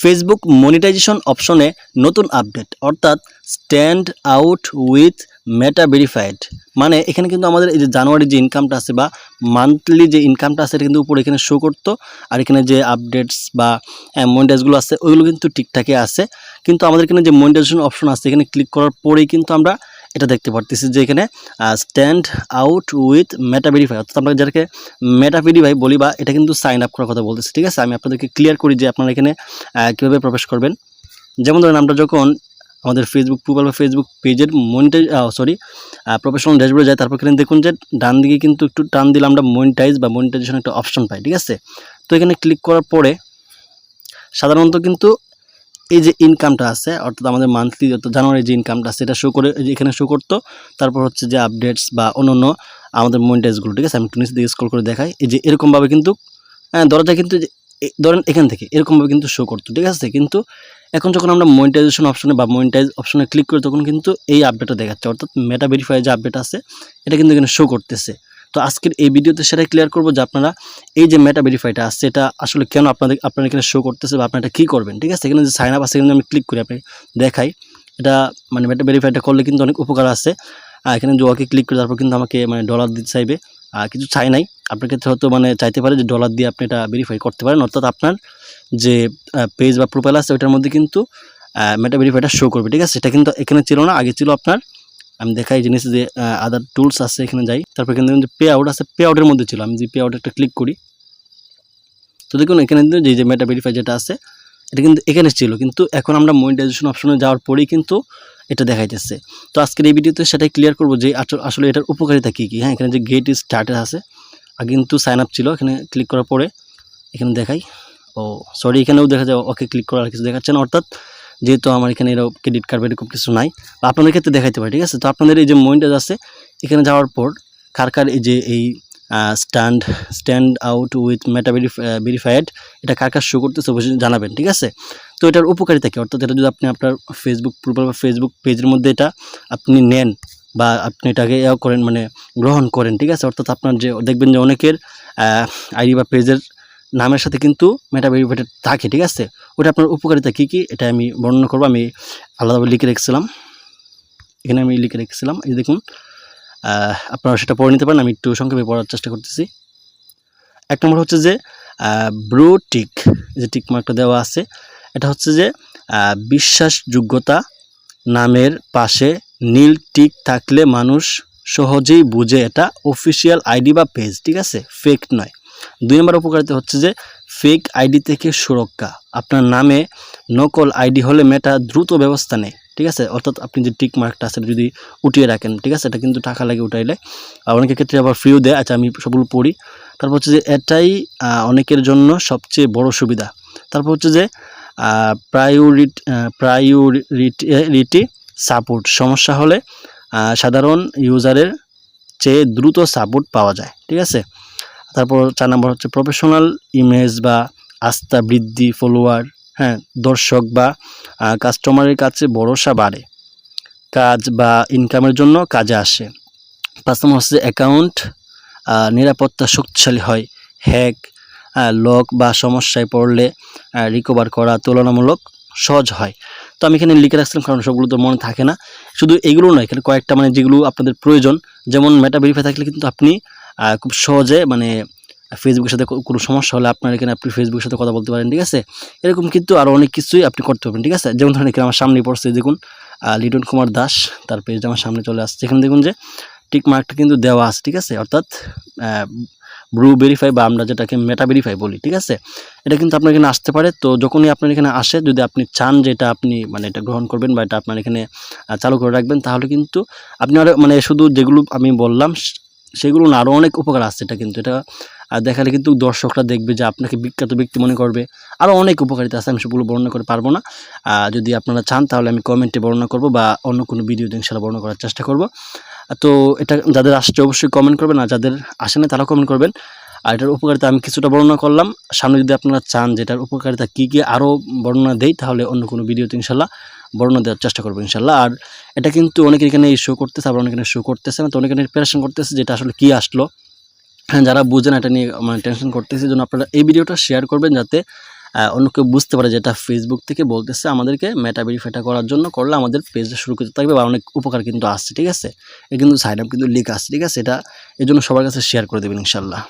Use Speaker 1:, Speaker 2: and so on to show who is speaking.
Speaker 1: Facebook monetization অপশনে নতুন update অর্থাৎ stand out with Meta verified মানে এখানে কিন্তু আমাদের এই যে জানুয়ারি যে ইনকামটা আছে বা মান্থলি যে ইনকামটা আছে, এটা কিন্তু উপরে এখানে শো করতো। আর এখানে যে আপডেটস বা মনিটাইজগুলো আছে, ওইগুলো কিন্তু ঠিকঠাকই আছে। কিন্তু আমাদের এখানে যে মনিটাইজেশন অপশন আছে, এখানে ক্লিক করার পরেই কিন্তু আমরা এটা দেখতে পারতেছি যে এখানে স্ট্যান্ড আউট উইথ মেটা অর্থাৎ আমরা যাকে মেটা বলি বা এটা কিন্তু সাইন আপ করার কথা বলতেছি, ঠিক আছে? আমি আপনাদেরকে ক্লিয়ার করি যে আপনারা এখানে কীভাবে প্রবেশ করবেন। যেমন ধরেন আমরা যখন আমাদের ফেসবুক প্রোফাইল বা ফেসবুক পেজের মনিটাইজ সরি প্রফেশনাল ড্যাশবোর্ডে যাই, তারপর এখানে দেখুন যে ডান দিকে কিন্তু একটু টান দিলে আমরা মনিটাইজ বা মনিটাইজেশন একটা অপশন পাই, ঠিক আছে? তো এখানে ক্লিক করার পরে সাধারণত কিন্তু এই যে ইনকামটা আছে, অর্থাৎ আমাদের মান্থলি যত জানুয়ারি যে ইনকামটা আছে এটা শো করে এখানে শো করতো। তারপর হচ্ছে যে আপডেটস বা অন্য আমাদের মনিটাইজগুলো ঠিক আছে? আমি একটু নিচে দিকে স্ক্রল করে দেখাই। এই যে এরকমভাবে কিন্তু হ্যাঁ দরজা কিন্তু ধরেন এখান থেকে, এরকমভাবে কিন্তু শো করতো, ঠিক আছে? কিন্তু এখন যখন আমরা মনিটাইজেশন অপশনে বা মনিটাইজ অপশনে ক্লিক করি, তখন কিন্তু এই আপডেটটা দেখাচ্ছে। অর্থাৎ মেটা ভেরিফাই যে আপডেট আছে, এটা কিন্তু এখানে শো করতেছে। তো আজকের এই ভিডিওতে সেটাই ক্লিয়ার করব যে আপনারা এই যে মেটা ভেরিফাইটা আসছে এটা আসলে কেন আপনাদের, আপনার এখানে শো করতেছে বা আপনারা এটা কী করবেন, ঠিক আছে? এখানে যে সাইন আপ আছে, এখানে আমি ক্লিক করি আপনি দেখাই। এটা মানে মেটা ভেরিফাইটা করলে কিন্তু অনেক উপকার আছে। আর এখানে ওকে ক্লিক করে তারপর কিন্তু আমাকে মানে ডলার দিতে চাইবে। আর কিছু চাই নাই। আপনার ক্ষেত্রে হয়তো মানে চাইতে পারে যে ডলার দিয়ে আপনি এটা ভেরিফাই করতে পারেন। অর্থাৎ আপনার যে পেজ বা প্রোফাইল আছে, ওইটার মধ্যে কিন্তু মেটা ভেরিফাইটা শো করবে, ঠিক আছে? সেটা কিন্তু এখানে ছিল না, আগে ছিল আপনার আমি দেখাই জিনিস যে আদার টুলস আছে এখানে যাই। তারপর এখানে যে পে আউট আছে পে আউটের মধ্যে ছিল। আমি যে পে আউট একটা ক্লিক করি, তো দেখুন এখানে কিন্তু যে যে মেটা ভেরিফাই যেটা আছে, এটা কিন্তু এখানে ছিল। কিন্তু এখন আমরা মনিটাইজেশন অপশনে যাওয়ার পরেই কিন্তু এটা দেখাইতেছে। তো আজকের এই ভিডিওতে সেটাই ক্লিয়ার করব যে আসলে এটার উপকারিতা কী কী। হ্যাঁ এখানে যে গেট স্টার্টের আছে আগে কিন্তু সাইন আপ ছিল, এখানে ক্লিক করার পরে, এখানে দেখাই। ও সরি এখানেও দেখা যায় ওকে ক্লিক করার কিছু দেখাচ্ছে না। অর্থাৎ যেহেতু আমার এখানে এরকম ক্রেডিট কার্ড এরকম কিছু নাই, বা আপনাদের ক্ষেত্রে দেখাইতে পারে, ঠিক আছে? তো আপনাদের এই যে মনিটাইজ আছে, এখানে যাওয়ার পর কার কার এই যে এই stand stand out with Meta verified এটা কার কার শো করতেছে অবশ্যই জানাবেন, ঠিক আছে? তো এটার উপকারিতা কী? অর্থাৎ এটা যদি আপনি আপনার ফেসবুক প্রোফাইল বা ফেসবুক পেজের মধ্যে এটা আপনি নেন বা আপনি এটাকে ইয়া করেন মানে গ্রহণ করেন, ঠিক আছে? অর্থাৎ আপনার যে, দেখবেন যে অনেকের আইডি বা পেজের নামের সাথে কিন্তু মেটা ভেরিফাইড থাকে, ঠিক আছে? ওটা আপনার উপকারিতা কী কী? এটা আমি বর্ণনা করব। আমি আলাদাভাবে লিখে রেখেছিলাম। এখানে আমি লিখে রেখেছিলাম। এই দেখুন আপনারা সেটা পড়ে নিতে পারেন। আমি একটু সংক্ষেপে পড়ার চেষ্টা করতেছি। এক নম্বর হচ্ছে যে ব্রু টিক যে টিক মার্কটা দেওয়া আছে, এটা হচ্ছে যে বিশ্বাসযোগ্যতা নামের পাশে নীল টিক থাকলে মানুষ সহজেই বুঝে এটা অফিসিয়াল আইডি বা পেজ, ঠিক আছে? ফেক নয়। দুই নম্বর উপকারিতা হচ্ছে যে ফেক আইডি থেকে সুরক্ষা। আপনার নামে নকল আইডি হলে মেটা দ্রুত ব্যবস্থা নেয়, ঠিক আছে? অর্থাৎ আপনি যে টিক মার্কটা আছে যদি উঠিয়ে রাখেন, ঠিক আছে? এটা কিন্তু টাকা লাগে উঠাইলে। অনেকের ক্ষেত্রে আবার ফ্রিও দেয় আচ্ছা আমি সবগুলো পড়ি। তারপর হচ্ছে যে এটাই অনেকের জন্য সবচেয়ে বড় সুবিধা। তারপর হচ্ছে যে প্রায়োরিটি প্রায়োরিটি সাপোর্ট সমস্যা হলে সাধারণ ইউজারের চেয়ে দ্রুত সাপোর্ট পাওয়া যায়, ঠিক আছে? তারপর চার নম্বর হচ্ছে প্রফেশনাল ইমেজ বা আস্থা বৃদ্ধি ফলোয়ার হ্যাঁ দর্শক বা কাস্টমারের কাছে ভরসা বাড়ে। কাজ বা ইনকামের জন্য কাজে আসে। পাঁচ নম্বর হচ্ছে অ্যাকাউন্ট নিরাপত্তা শক্তিশালী হয়। হ্যাক লক বা সমস্যায় পড়লে রিকভার করা তুলনামূলক সহজ হয়। তো আমি এখানে লিখে রাখছিলাম, কারণ সবগুলো তো মনে থাকে না। শুধু এগুলো নয়, এখানে কয়েকটা মানে যেগুলো আপনাদের প্রয়োজন, যেমন মেটা ভেরিফাই থাকলে কিন্তু আপনি খুব সহজে মানে ফেসবুকের সাথে কোনো সমস্যা হলে আপনার এখানে আপনি ফেসবুকের সাথে কথা বলতে পারেন, ঠিক আছে? এরকম কিন্তু আরও অনেক কিছুই আপনি করতে পারবেন, ঠিক আছে? যেমন ধরেন এখানে আমার সামনে পড়ছে, দেখুন লিটন কুমার দাস, তার পেজটা আমার সামনে চলে আসছে। এখানে দেখুন যে টিক মার্কটা কিন্তু দেওয়া আছে, ঠিক আছে? অর্থাৎ ব্রু ভেরিফাই বা আমরা যেটাকে মেটা ভেরিফাই বলি, ঠিক আছে? এটা কিন্তু আপনার এখানে আসতে পারে। তো যখনই আপনার এখানে আসে, যদি আপনি চান যে এটা আপনি মানে এটা গ্রহণ করবেন বা এটা আপনার এখানে চালু করে রাখবেন, তাহলে কিন্তু আপনি আরও মানে শুধু যেগুলো আমি বললাম সেগুলো না আরও অনেক উপকার আছে এটা কিন্তু, এটা, আর দেখালে কিন্তু দর্শকরা দেখবে যে আপনাকে বিখ্যাত ব্যক্তি মনে করবে। আরও অনেক উপকারিতা আছে, আমি সেগুলো বর্ণনা করে পারব না। আর যদি আপনারা চান, তাহলে আমি কমেন্টে বর্ণনা করব বা অন্য কোনো ভিডিওতে ইনশাল্লাহ বর্ণনা করার চেষ্টা করব। তো এটা যাদের আসছে, অবশ্যই কমেন্ট করবেন, আর যাদের আসে না তারাও কমেন্ট করবেন। আর এটার উপকারিতা আমি কিছুটা বর্ণনা করলাম। সামনে যদি আপনারা চান যে এটার উপকারিতা কী কী আরও বর্ণনা দেই, তাহলে অন্য কোনো ভিডিওতে ইনশাল্লাহ বর্ণনা দেওয়ার চেষ্টা করব ইনশাল্লাহ। আর এটা কিন্তু অনেকের এখানে শো করতেছে, আবার অনেকের শো করতেছে না, তো অনেকের প্রিপারেশন করতেছে যেটা আসলে কী আসলো। হ্যাঁ যারা বুঝেন এটা নিয়ে মানে টেনশন করতেছে জন্য আপনারা এই ভিডিওটা শেয়ার করবেন যাতে অন্য কেউ বুঝতে পারে যেটা ফেসবুক থেকে বলতেছে আমাদেরকে মেটা ভেরিফাইটা করার জন্য করলে আমাদের পেজটা শুরু করতে থাকবে বা অনেক উপকার কিন্তু আসছে, ঠিক আছে? এ কিন্তু সাইন আপ কিন্তু লিক আসছে ঠিক আছে? এটা এই জন্য সবার কাছে শেয়ার করে দেবেন ইনশাল্লাহ।